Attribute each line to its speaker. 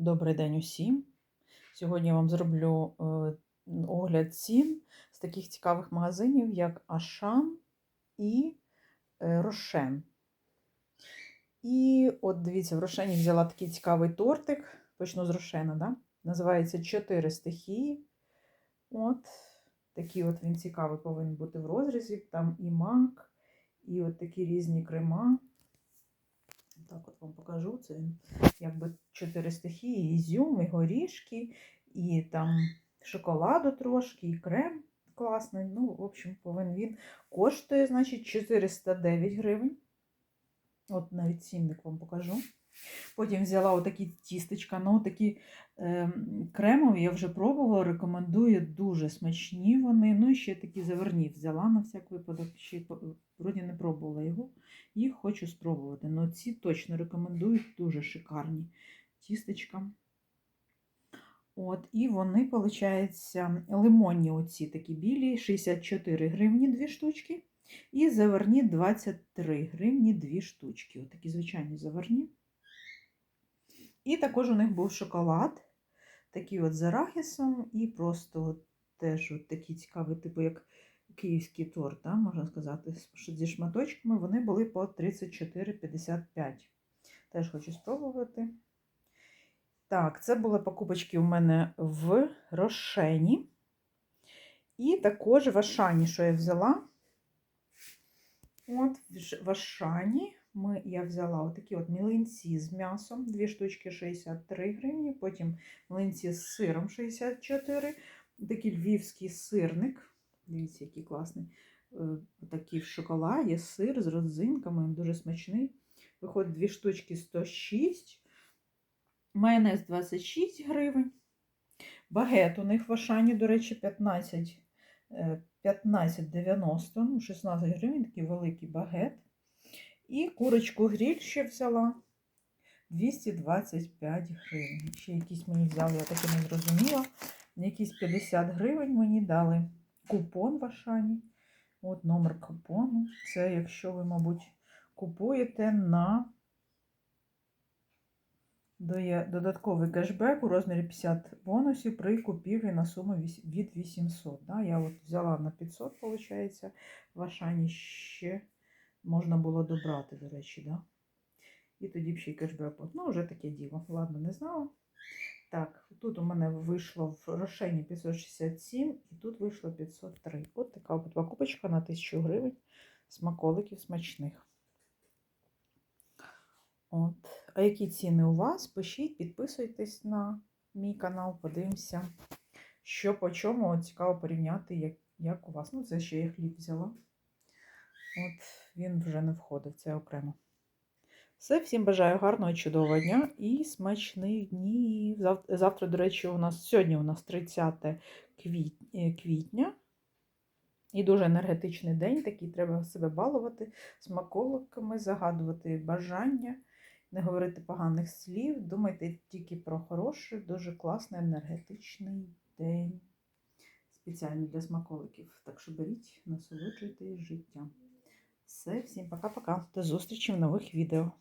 Speaker 1: Добрий день усім. Сьогодні я вам зроблю е, огляд цін з таких цікавих магазинів, як Ашан і е, Рошен. І от дивіться, в Рошені взяла такий цікавий тортик. Почну з Рошена, да? називається Чотири стихії. От такий от він цікавий повинен бути в розрізі. Там і мак, і от такі різні крема. Так, от вам покажу. Це якби чотири стихії: ізюм, і горішки, і там шоколаду трошки, і крем класний. Ну, в общем, повинен він коштує, значить, 409 гривень. От навіть цінник вам покажу. Потім взяла отакі тістечка, ну такі е, кремові, я вже пробувала, рекомендую, дуже смачні вони. Ну і ще такі заверні взяла на всяк випадок, ще вроді не пробувала його. Їх хочу спробувати. Ну ці точно рекомендую, дуже шикарні тістечка. От, І вони, виходить, лимонні оці такі білі, 64 гривні дві штучки. І заверні 23 гривні дві штучки. От звичайні заверні. І також у них був шоколад, такий от з арахісом, і просто от теж от такий цікавий, типу, як київський торт, да, можна сказати, зі шматочками. Вони були по 34,55. Теж хочу спробувати. Так, це були покупочки у мене в Рошені. І також в Ашані, що я взяла. От, в Ашані ми, я взяла отакі от млинці з м'ясом, дві штучки 63 гривні, потім млинці з сиром 64 такий львівський сирник. Дивіться, який класний. Такий в шоколаді, сир з родзинками, дуже смачний. Виходить, дві штучки 106, майонез 26 гривень. Багет у них в Ашані, до речі, 15 15,90, ну, 16 гривень, такий великий багет. І курочку гриль ще взяла 225 гривень. Ще якісь мені взяли, я таки не зрозуміла. Якісь 50 гривень мені дали купон в Ашані. От номер купону. Це якщо ви, мабуть, купуєте на додатковий кешбек у розмірі 50 бонусів при купівлі на суму від 800. Да? Я от взяла на 500, виходить, в Ашані ще можна було добрати, до речі, да? І тоді б ще й кешбек. Ну, вже таке діло. Ладно, не знала. Так, тут у мене вийшло в рошені 567 і тут вийшло 503. От така от покупочка на 1000 гривень смаколиків смачних. От. А які ціни у вас? Пишіть, підписуйтесь на мій канал, подивимося, що по чому цікаво порівняти, як, як у вас. Ну, це ще я хліб взяла. От він вже не входив, це окремо. Все, всім бажаю гарного, чудового дня і смачних днів. Завтра, до речі, у нас сьогодні у нас 30 квітня. І дуже енергетичний день, такий треба себе балувати смаколиками, загадувати бажання, не говорити поганих слів. Думайте тільки про хороший, дуже класний енергетичний день. Спеціально для смаколиків. Так що беріть, насолоджуйтесь життям. Все, всім пока-пока. До зустрічі в нових відео.